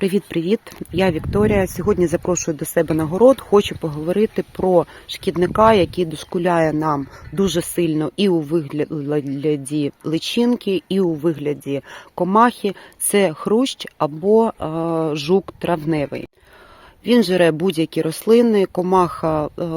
Привіт-привіт! Я Вікторія. Сьогодні запрошую до себе на город. Хочу поговорити про шкідника, який дошкуляє нам дуже сильно і у вигляді личинки, і у вигляді комахи. Це хрущ або е, жук травневий. Він жере будь-які рослини, комаха е,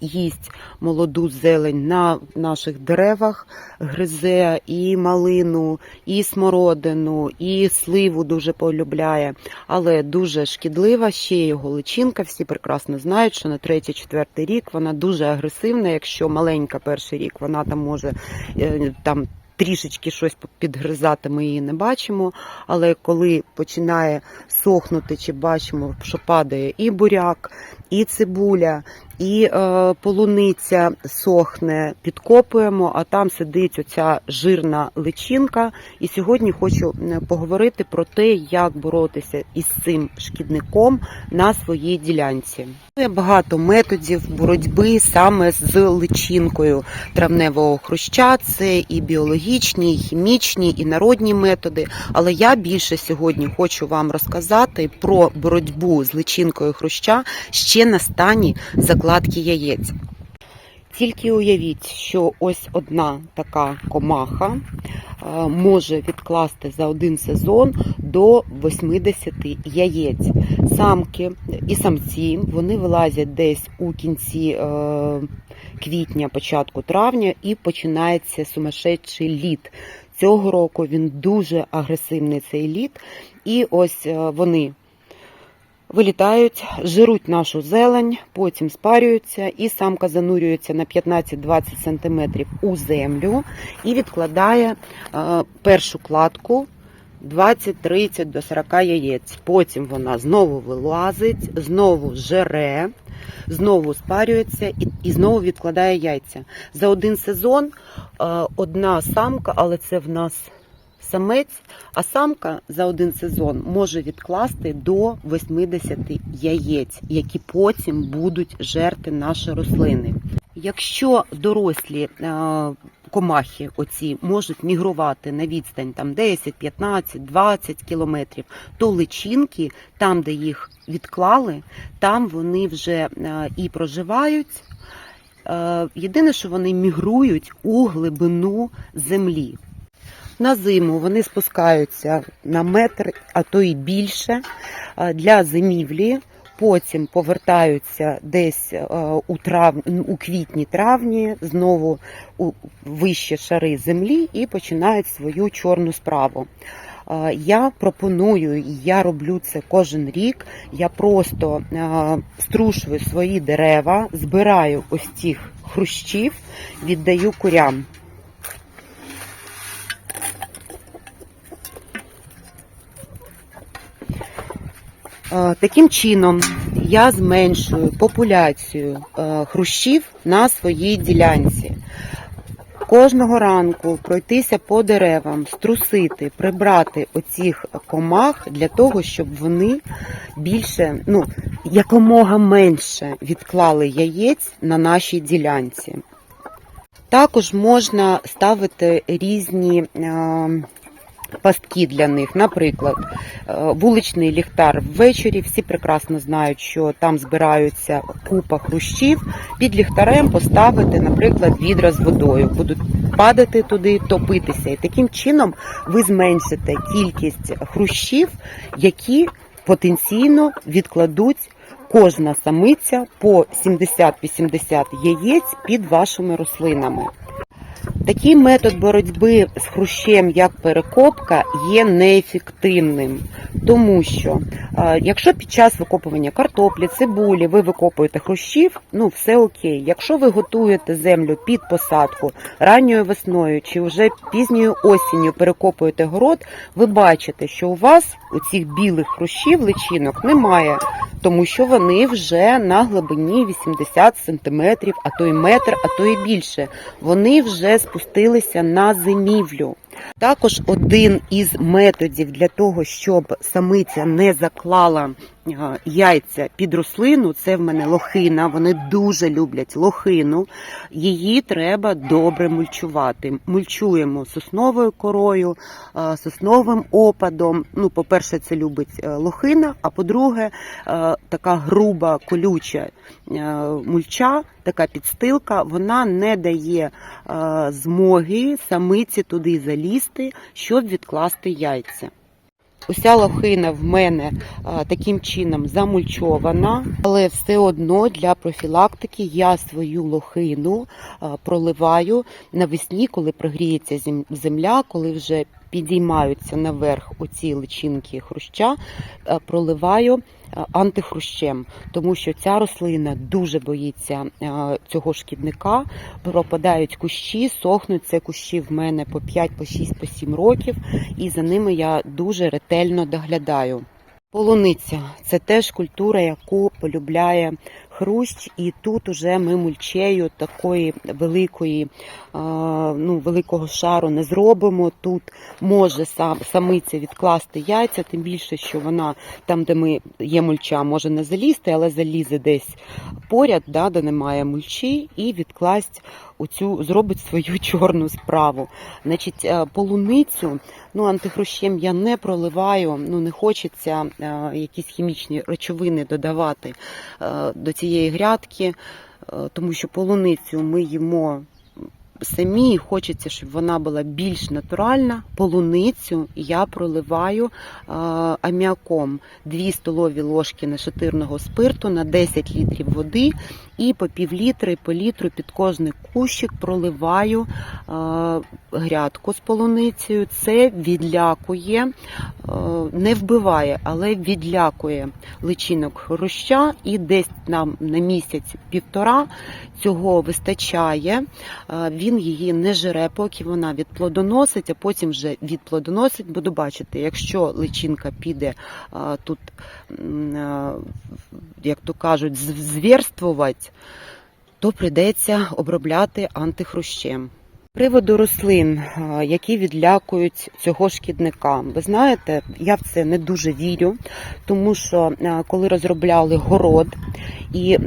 їсть молоду зелень на наших деревах, гризе і малину, і смородину, і сливу дуже полюбляє, але дуже шкідлива. Ще його личинка. Всі прекрасно знають, що на третій-четвертий рік вона дуже агресивна. Якщо маленька перший рік, вона там може е, там. Трішечки щось підгризати, ми її не бачимо. Але коли починає сохнути, чи бачимо, що падає і буряк, і цибуля, і е, полуниця сохне, підкопуємо, а там сидить оця жирна личинка. І сьогодні хочу поговорити про те, як боротися із цим шкідником на своїй ділянці. Є багато методів боротьби саме з личинкою травневого хруща. Це і біологічні, і хімічні, і народні методи. Але я більше сьогодні хочу вам розказати про боротьбу з личинкою хруща ще на стані закладки яєць. Тільки уявіть, що ось одна така комаха е, може відкласти за один сезон до 80 яєць. Самки і самці вони вилазять десь у кінці е, квітня, початку травня, і починається сумасшедший лід. Цього року він дуже агресивний цей лід, і ось е, вони вилітають, жируть нашу зелень, потім спарюються, і самка занурюється на 15-20 см у землю і відкладає е, першу кладку 20-30 до 40 яєць. Потім вона знову вилазить, знову жере, знову спарюється і, і знову відкладає яйця. За один сезон е, одна самка, але це в нас самець, а самка за один сезон може відкласти до 80 яєць, які потім будуть жерти наші рослини. Якщо дорослі е, комахи оці можуть мігрувати на відстань там 10, 15, 20 кілометрів, то личинки, там, де їх відклали, там вони вже е, і проживають. Е, Єдине, що вони мігрують у глибину землі. На зиму вони спускаються на метр, а то й більше е, для зимівлі. Потім повертаються десь е, у трав... у квітні-травні, знову у вищі шари землі і починають свою чорну справу. Е, Я пропоную, і я роблю це кожен рік. Я просто струшую свої дерева, збираю ось цих хрущів, віддаю курям. Таким чином я зменшую популяцію е, хрущів на своїй ділянці. Кожного ранку пройтися по деревам, струсити, прибрати оцих комах для того, щоб вони більше, ну, якомога менше відклали яєць на нашій ділянці. Також можна ставити різні е, пастки для них. Наприклад, е, вуличний ліхтар ввечері. Всі прекрасно знають, що там збираються купа хрущів. Під ліхтарем поставити, наприклад, відра з водою. Будуть падати туди, топитися. І таким чином ви зменшите кількість хрущів, які потенційно відкладуть. Кожна самиця по 70-80 яєць під вашими рослинами. Такий метод боротьби з хрущем, як перекопка, є неефективним, тому що якщо під час викопування картоплі, цибулі ви викопуєте хрущів, ну все окей. Якщо ви готуєте землю під посадку ранньою весною чи вже пізньою осінню перекопуєте город, ви бачите, що у вас у цих білих хрущів личинок немає, тому що вони вже на глибині 80 см, а то й метр, а то й більше. Вони вже спустилися на зимівлю. Також один із методів для того, щоб самиця не заклала яйця під рослину, це в мене лохина. Вони дуже люблять лохину. Її треба добре мульчувати. Мульчуємо сосновою корою, сосновим опадом. Ну, по-перше, це любить е, лохина, а по-друге, е, така груба колюча е, мульча, така підстилка, вона не дає змоги самиці туди залізти, щоб відкласти яйця. Уся лохина в мене а, таким чином замульчована, але все одно для профілактики я свою лохину а, проливаю навесні, коли прогріється земля, коли вже підіймаються наверх оці личинки хруща, а, проливаю антихрущем, тому що ця рослина дуже боїться цього шкідника. Пропадають кущі, сохнуть це кущі в мене по 5, по 6, по 7 років і за ними я дуже ретельно доглядаю. Полуниця це теж культура, яку полюбляє хрущ, і тут уже ми мульчею такої великої, ну, великого шару не зробимо. Тут може самиця відкласти яйця, тим більше, що вона там, де ми є мульча, може не залізти, але залізе десь поряд, да, де немає мульчі, і відкласть оцю зробить свою чорну справу. Значить, е, полуницю, ну антихрущем я не проливаю, ну не хочеться е, якісь хімічні речовини додавати е, до цієї грядки, е, тому що полуницю ми їмо. Самі хочеться, щоб вона була більш натуральна. Полуницю я проливаю е, аміаком 2 столові ложки нашатирного спирту на 10 літрів води і по пів літри, по літру під кожний кущик проливаю е, грядку з полуницею. Це відлякує, е, не вбиває, але відлякує личинок хруща і десь нам на місяць-півтора цього вистачає. Е, Він її не жере, поки вона відплодоносить, а потім вже відплодоносить. Буду бачити, якщо личинка піде а, тут, е, як то кажуть, звірствувати, то прийдеться обробляти антихрущем. Приводу рослин, е, які відлякують цього шкідника. Ви знаєте, я в це не дуже вірю, тому що е, коли розробляли город, і е,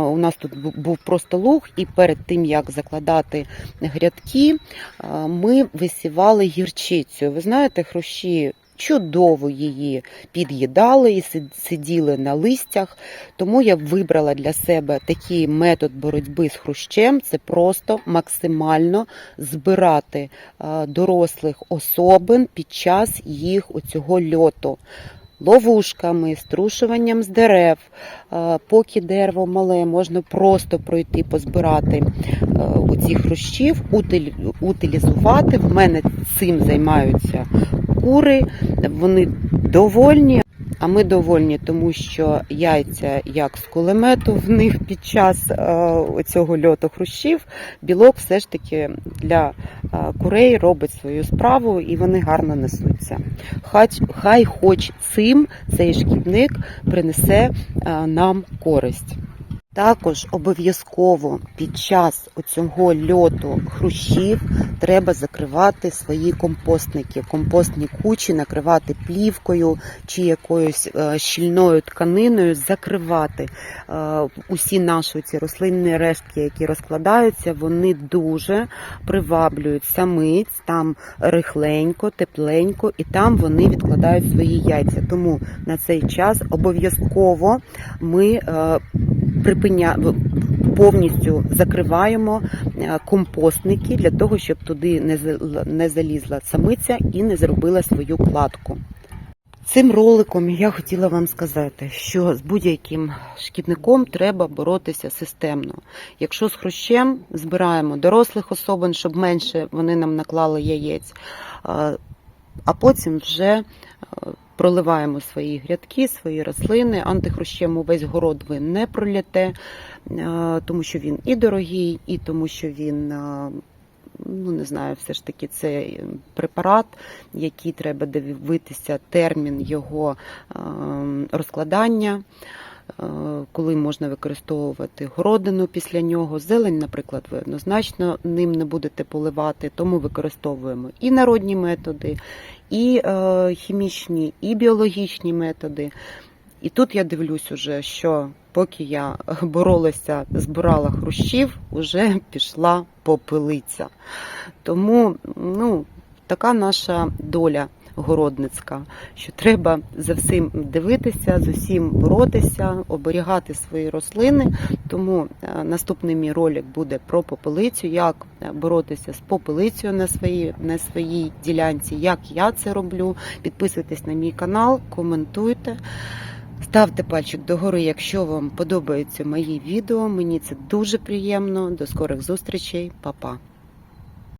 у нас тут був просто луг, і перед тим як закладати грядки, ми висівали гірчицю. Ви знаєте, хрущі чудово її під'їдали і сиділи на листях. Тому я вибрала для себе такий метод боротьби з хрущем. Це просто максимально збирати е, дорослих особин під час їх оцього льоту. Ловушками, струшуванням з дерев, Е, поки дерево мале, можна просто пройти, позбирати е, оці хрущів, утилізувати. В мене цим займаються кури, вони довольні. А ми довольні, тому що яйця, як з кулемету, в них під час е, цього льоту хрущів, білок все ж таки для е, курей робить свою справу і вони гарно несуться. Хай, хай хоч цим цей шкідник принесе е, нам користь. Також обов'язково під час оцього льоту хрущів треба закривати свої компостники, компостні кучі, накривати плівкою чи якоюсь е, щільною тканиною, закривати Е, усі наші ці рослинні рештки, які розкладаються, вони дуже приваблюють самиць, там рихленько, тепленько, і там вони відкладають свої яйця. Тому на цей час обов'язково ми е, припиня... повністю закриваємо е, компостники для того, щоб туди не залізла самиця і не зробила свою кладку. Цим роликом я хотіла вам сказати, що з будь-яким шкідником треба боротися системно. Якщо з хрущем збираємо дорослих особин, щоб менше вони нам наклали яєць, а потім вже проливаємо свої грядки, свої рослини. Антихрущем увесь город ви не пролєте, е, тому що він і дорогий, і тому що він. е, Ну, не знаю, все ж таки це препарат, який треба дивитися термін його е, розкладання, е, коли можна використовувати городину після нього. Зелень, наприклад, ви однозначно ним не будете поливати, тому використовуємо і народні методи, і е, хімічні, і біологічні методи. І тут я дивлюсь уже, що поки я боролася, збирала хрущів, уже пішла попелиця. Тому ну, така наша доля городницька, що треба за всім дивитися, з усім боротися, оберігати свої рослини. Тому е, наступний мій ролик буде про попелицю, як е, боротися з попелицею на своїй, на своїй ділянці, як я це роблю. Підписуйтесь на мій канал, коментуйте. Ставте пальчик догори, якщо вам подобаються мої відео. Мені це дуже приємно. До скорих зустрічей, Па-па.